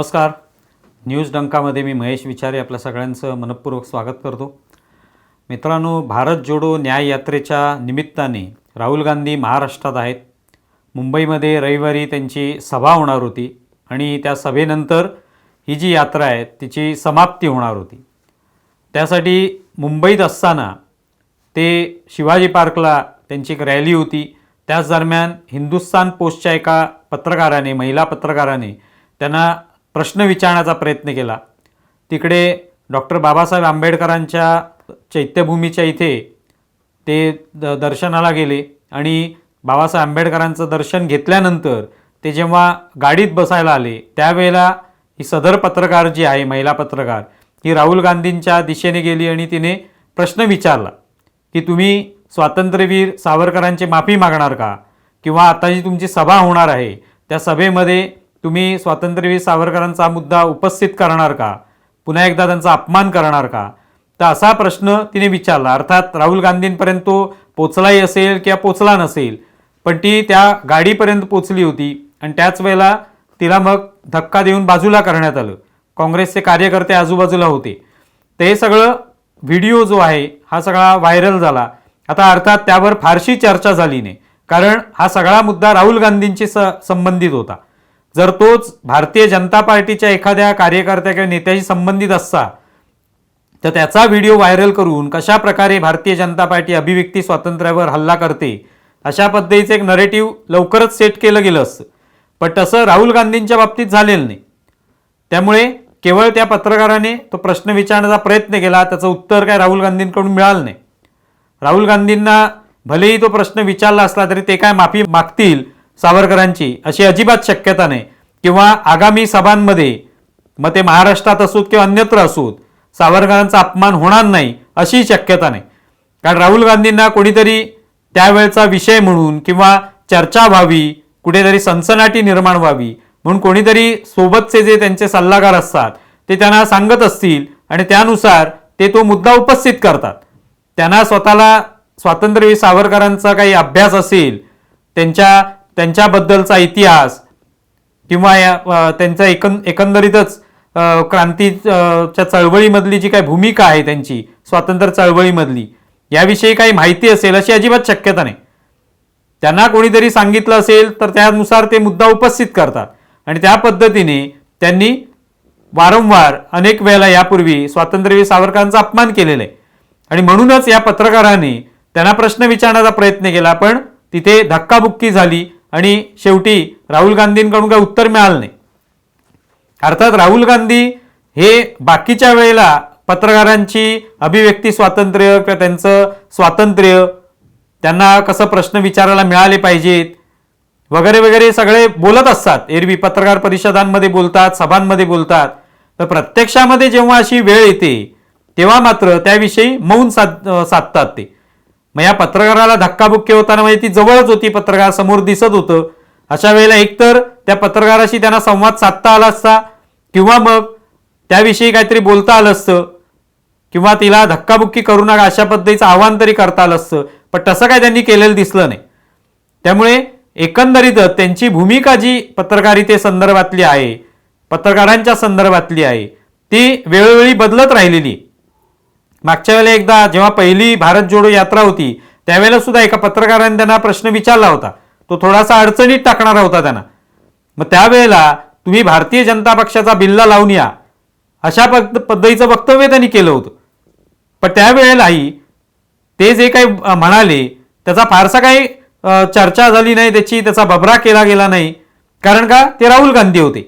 नमस्कार. न्यूज डंकामध्ये मी महेश विचारे आपल्या सगळ्यांचं मनपूर्वक स्वागत करतो. मित्रांनो भारत जोडो न्याय यात्रेच्या निमित्ताने राहुल गांधी महाराष्ट्रात आहेत. मुंबईमध्ये रविवारी त्यांची सभा होणार होती आणि त्या सभेनंतर ही जी यात्रा आहे तिची समाप्ती होणार होती. त्यासाठी मुंबईत असताना ते शिवाजी पार्कला त्यांची एक रॅली होती. त्याच दरम्यान हिंदुस्तान पोस्टच्या एका पत्रकाराने महिला पत्रकाराने त्यांना प्रश्न विचारण्याचा प्रयत्न केला. तिकडे डॉक्टर बाबासाहेब आंबेडकरांच्या चैत्यभूमीच्या इथे ते द दर्शनाला गेले आणि बाबासाहेब आंबेडकरांचं दर्शन घेतल्यानंतर ते जेव्हा गाडीत बसायला आले त्यावेळेला ही सदर पत्रकार जी आहे महिला पत्रकार ही राहुल गांधींच्या दिशेने गेली आणि तिने प्रश्न विचारला की तुम्ही स्वातंत्र्यवीर सावरकरांची माफी मागणार का? किंवा आता जी तुमची सभा होणार आहे त्या सभेमध्ये तुम्ही स्वातंत्र्यवीर सावरकरांचा मुद्दा उपस्थित करणार का? पुन्हा एकदा त्यांचा अपमान करणार का? तर असा प्रश्न तिने विचारला. अर्थात राहुल गांधींपर्यंत तो पोचलाही असेल किंवा पोचला नसेल पण ती त्या गाडीपर्यंत पोचली होती आणि त्याच वेळेला तिला मग धक्का देऊन बाजूला करण्यात आलं. काँग्रेसचे कार्यकर्ते आजूबाजूला होते. ते सगळं व्हिडिओ जो आहे हा सगळा व्हायरल झाला. आता अर्थात त्यावर फारशी चर्चा झाली नाही कारण हा सगळा मुद्दा राहुल गांधींशी स संबंधित होता. जर तोच भारतीय जनता पार्टीच्या एखाद्या कार्यकर्त्या किंवा नेत्याशी संबंधित असता तर त्याचा व्हिडिओ व्हायरल करून कशा प्रकारे भारतीय जनता पार्टी अभिव्यक्ती स्वातंत्र्यावर हल्ला करते अशा पद्धतीचं एक नरेटिव्ह लवकरच सेट केलं गेलं असतं. पण तसं राहुल गांधींच्या बाबतीत झालेलं नाही. त्यामुळे केवळ त्या पत्रकाराने तो प्रश्न विचारण्याचा प्रयत्न केला त्याचं उत्तर काय राहुल गांधींकडून मिळालं नाही. राहुल गांधींना भलेही तो प्रश्न विचारला असला तरी ते काय माफी मागतील सावरकरांची अशी अजिबात शक्यता नाही. किंवा आगामी सभांमध्ये मग ते महाराष्ट्रात असोत किंवा अन्यत्र असोत सावरकरांचा अपमान होणार नाही अशी शक्यता नाही. कारण राहुल गांधींना कोणीतरी त्यावेळचा विषय म्हणून किंवा चर्चा व्हावी कुठेतरी सनसनाटी निर्माण व्हावी म्हणून कोणीतरी सोबतचे जे त्यांचे सल्लागार असतात ते त्यांना सांगत असतील आणि त्यानुसार ते तो मुद्दा उपस्थित करतात. त्यांना स्वतःला स्वातंत्र्यवीर सावरकरांचा काही अभ्यास असेल त्यांच्या त्यांच्याबद्दलचा इतिहास किंवा या त्यांचा एकं एकंदरीतच क्रांतीच्या चळवळीमधली जी काही भूमिका आहे त्यांची स्वातंत्र्य चळवळीमधली याविषयी काही माहिती असेल अशी अजिबात शक्यता नाही. त्यांना कोणीतरी सांगितलं असेल तर त्यानुसार ते मुद्दा उपस्थित करतात. आणि त्या पद्धतीने त्यांनी वारंवार अनेक वेळेला यापूर्वी स्वातंत्र्यवीर सावरकरांचा अपमान केलेला आहे. आणि म्हणूनच या पत्रकाराने त्यांना प्रश्न विचारण्याचा प्रयत्न केला पण तिथे धक्काबुक्की झाली. आणि शेवटी राहुल गांधींकडून काही उत्तर मिळालं नाही. अर्थात राहुल गांधी हे बाकीच्या वेळेला पत्रकारांची अभिव्यक्ती स्वातंत्र्य किंवा त्यांचं स्वातंत्र्य त्यांना कसं प्रश्न विचारायला मिळाले पाहिजेत वगैरे वगैरे सगळे बोलत असतात. एरवी पत्रकार परिषदांमध्ये बोलतात सभांमध्ये बोलतात. तर प्रत्यक्षामध्ये जेव्हा अशी वेळ येते तेव्हा मात्र त्याविषयी मौन साध साधतात ते. मग या पत्रकाराला धक्काबुक्की होताना म्हणजे ती जवळच होती पत्रकार समोर दिसत होतं. अशा वेळेला एकतर त्या पत्रकाराशी त्यांना संवाद साधता आला असता किंवा मग त्याविषयी काहीतरी बोलता आलं असतं किंवा तिला धक्काबुक्की करू नका अशा पद्धतीचं आव्हान तरी करता आलं असतं. पण तसं काय त्यांनी केलेलं दिसलं नाही. त्यामुळे एकंदरीतच त्यांची भूमिका जी पत्रकारिते संदर्भातली आहे पत्रकारांच्या संदर्भातली आहे ती वेळोवेळी बदलत राहिलेली मागच्या वेळेला एकदा जेव्हा पहिली भारत जोडो यात्रा होती त्यावेळेला सुद्धा एका पत्रकाराने त्यांना प्रश्न विचारला होता. तो थोडासा अडचणीत टाकणारा होता त्यांना. मग त्यावेळेला तुम्ही भारतीय जनता पक्षाचा बिल्ला लावून या अशा पद्ध पद्धतीचं वक्तव्य त्यांनी केलं होतं. पण त्यावेळेलाही ते जे काही म्हणाले त्याचा फारसा काही चर्चा झाली नाही त्याची त्याचा बबरा केला गेला नाही. कारण का? ते राहुल गांधी होते.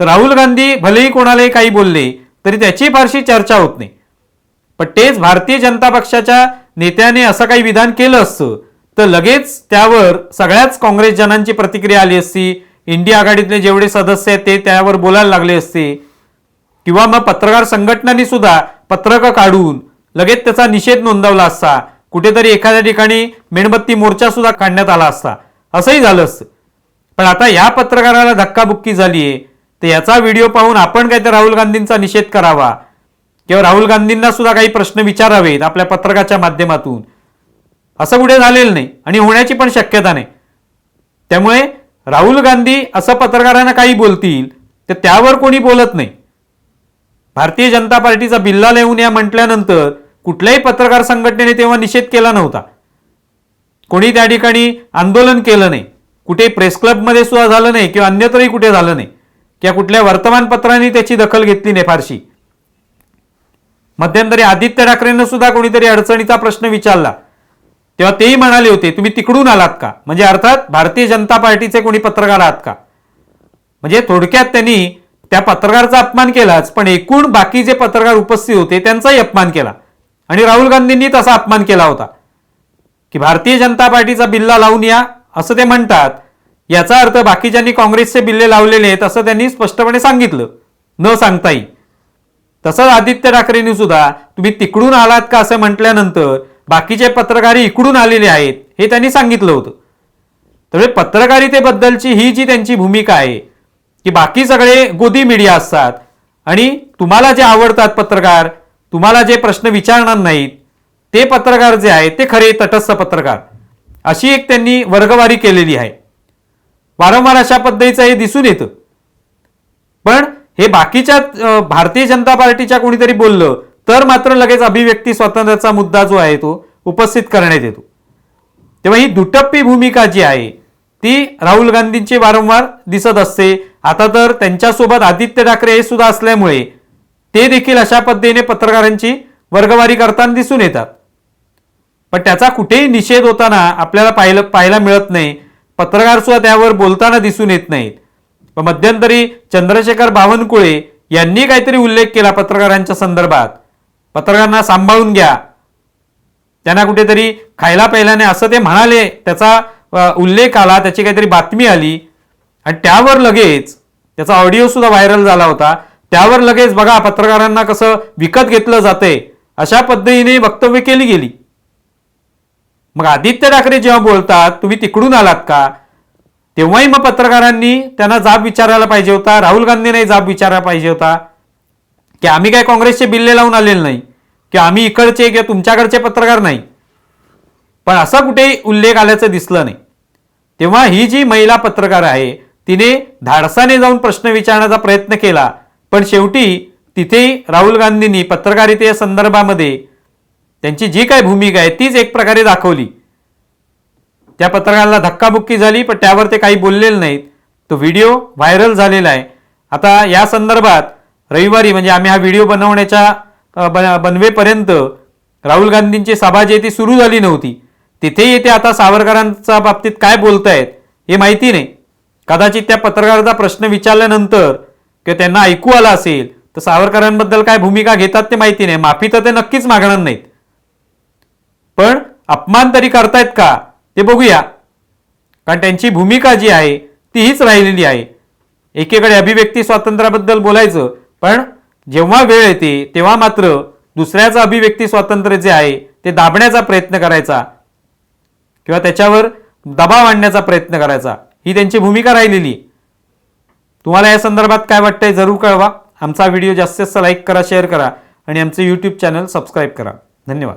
तर राहुल गांधी भलेही कोणालाही काही बोलले तरी त्याची फारशी चर्चा होत नाही. पण तेच भारतीय जनता पक्षाच्या नेत्याने असं काही विधान केलं असतं तर लगेच त्यावर सगळ्याच काँग्रेस जनांची प्रतिक्रिया आली असती. इंडिया आघाडीतले जेवढे सदस्य आहेत ते त्यावर बोलायला लागले असते. किंवा मग पत्रकार संघटनांनी सुद्धा पत्रकं काढून लगेच त्याचा निषेध नोंदवला असता. कुठेतरी एखाद्या ठिकाणी मेणबत्ती मोर्चा सुद्धा काढण्यात आला असता. असंही झालं असतं. पण आता या पत्रकाराला धक्काबुक्की झाली आहे तर याचा व्हिडिओ पाहून आपण काय तर राहुल गांधींचा निषेध करावा. किंवा राहुल गांधींना सुद्धा काही प्रश्न विचारावेत आपल्या पत्रकाच्या माध्यमातून. असं पुढे झालेलं नाही आणि होण्याची पण शक्यता नाही. त्यामुळे राहुल गांधी असं पत्रकारांना काही बोलतील तर त्यावर कोणी बोलत नाही. भारतीय जनता पार्टीचा बिल्ला येऊन या म्हटल्यानंतर कुठल्याही पत्रकार संघटनेने तेव्हा निषेध केला नव्हता. कोणी त्या ठिकाणी आंदोलन केलं नाही. कुठे प्रेस क्लबमध्ये सुद्धा झालं नाही किंवा अन्यत्रही कुठे झालं नाही. किंवा कुठल्या वर्तमानपत्रांनी त्याची दखल घेतली नाही फारशी. मध्यंतरी आदित्य ठाकरेंना सुद्धा कोणीतरी अडचणीचा प्रश्न विचारला. तेव्हा तेही म्हणाले होते तुम्ही तिकडून आलात का? म्हणजे अर्थात भारतीय जनता पार्टीचे कोणी पत्रकार आहात का? म्हणजे थोडक्यात त्यांनी त्या पत्रकाराचा अपमान केलाच पण एकूण बाकी जे पत्रकार उपस्थित होते त्यांचाही अपमान केला. आणि राहुल गांधींनी तसा अपमान केला होता. की भारतीय जनता पार्टीचा बिल्ला लावून या असं ते म्हणतात. याचा अर्थ बाकीच्यांनी काँग्रेसचे बिल्ले लावलेले आहेत असं त्यांनी स्पष्टपणे सांगितलं. न सांगताही. तसंच आदित्य ठाकरेंनी सुद्धा तुम्ही तिकडून आलात का असं म्हटल्यानंतर बाकीचे पत्रकारही इकडून आलेले आहेत हे त्यांनी सांगितलं होतं. त्यामुळे पत्रकारितेबद्दलची ही जी त्यांची भूमिका आहे की बाकी सगळे गोदी मीडिया असतात आणि तुम्हाला जे आवडतात पत्रकार तुम्हाला जे प्रश्न विचारणार नाहीत ते पत्रकार जे आहेत ते खरे तटस्थ पत्रकार. अशी एक त्यांनी वर्गवारी केलेली आहे. वारंवार अशा पद्धतीचं हे दिसून येतं. पण हे बाकीच्या भारतीय जनता पार्टीच्या कोणीतरी बोललं तर मात्र लगेच अभिव्यक्ती स्वातंत्र्याचा मुद्दा जो आहे तो उपस्थित करण्यात येतो. तेव्हा ही दुटप्पी भूमिका जी आहे ती राहुल गांधींची वारंवार दिसत असते. आता तर त्यांच्यासोबत आदित्य ठाकरे हे सुद्धा असल्यामुळे ते देखील अशा पद्धतीने पत्रकारांची वर्गवारी करताना दिसून येतात. पण त्याचा कुठेही निषेध होताना आपल्याला पाहिलं पाहायला मिळत नाही. पत्रकार सुद्धा त्यावर बोलताना दिसून येत नाहीत. मध्यंतरी चंद्रशेखर बावनकुळे यांनी काहीतरी उल्लेख केला पत्रकारांच्या संदर्भात. पत्रकारांना सांभाळून घ्या. त्यांना कुठेतरी खायला प्यायला असं ते म्हणाले त्याचा उल्लेख आला त्याची काहीतरी बातमी आली. आणि त्यावर लगेच त्याचा ऑडिओ सुद्धा व्हायरल झाला होता. त्यावर लगेच बघा पत्रकारांना कसं विकत घेतलं जातंय अशा पद्धतीने वक्तव्य केली गेली. मग आदित्य ठाकरे जेव्हा बोलतात तुम्ही तिकडून आलात का? तेव्हाही मग पत्रकारांनी त्यांना जाब विचारायला पाहिजे होता. राहुल गांधींनाही जाब विचारायला पाहिजे होता. की आम्ही काय काँग्रेसचे बिल्ले लावून आलेले नाही. की आम्ही इकडचे किंवा तुमच्याकडचे पत्रकार नाही. पण असा कुठेही उल्लेख आल्याचं दिसलं नाही. तेव्हा ही जी महिला पत्रकार आहे तिने धाडसाने जाऊन प्रश्न विचारण्याचा प्रयत्न केला. पण शेवटी तिथे राहुल गांधींनी पत्रकारिते संदर्भामध्ये त्यांची जी काय भूमिका आहे तीच एक प्रकारे दाखवली. त्या पत्रकाराला धक्काबुक्की झाली पण त्यावर ते काही बोललेले नाहीत. तो व्हिडिओ व्हायरल झालेला आहे. आता या संदर्भात रविवारी म्हणजे आम्ही हा व्हिडिओ बनवण्याच्या बनवेपर्यंत राहुल गांधींची सभा जी ती सुरू झाली नव्हती. तिथे येते आता सावरकरांच्या बाबतीत काय बोलतायत हे माहिती नाही. कदाचित त्या पत्रकाराचा प्रश्न विचारल्यानंतर किंवा त्यांना ऐकू आला असेल तर सावरकरांबद्दल काय भूमिका घेतात ते माहिती नाही. माफी तर ते नक्कीच मागणार नाहीत. पण अपमान तरी करतायत का? ते बघूया. कारण त्यांची भूमिका जी आहे ती हीच राहिलेली आहे. एकीकडे अभिव्यक्ती स्वातंत्र्याबद्दल बोलायचं पण जेव्हा वेळ येते तेव्हा मात्र दुसऱ्याचं अभिव्यक्ती स्वातंत्र्य जे आहे ते दाबण्याचा प्रयत्न करायचा. किंवा त्याच्यावर दबाव आणण्याचा प्रयत्न करायचा. ही त्यांची भूमिका राहिलेली. तुम्हाला या संदर्भात काय वाटतंय जरूर कळवा. आमचा व्हिडिओ जास्तीत जास्त लाईक करा शेअर करा आणि आमचं यूट्यूब चॅनल सबस्क्राईब करा. धन्यवाद.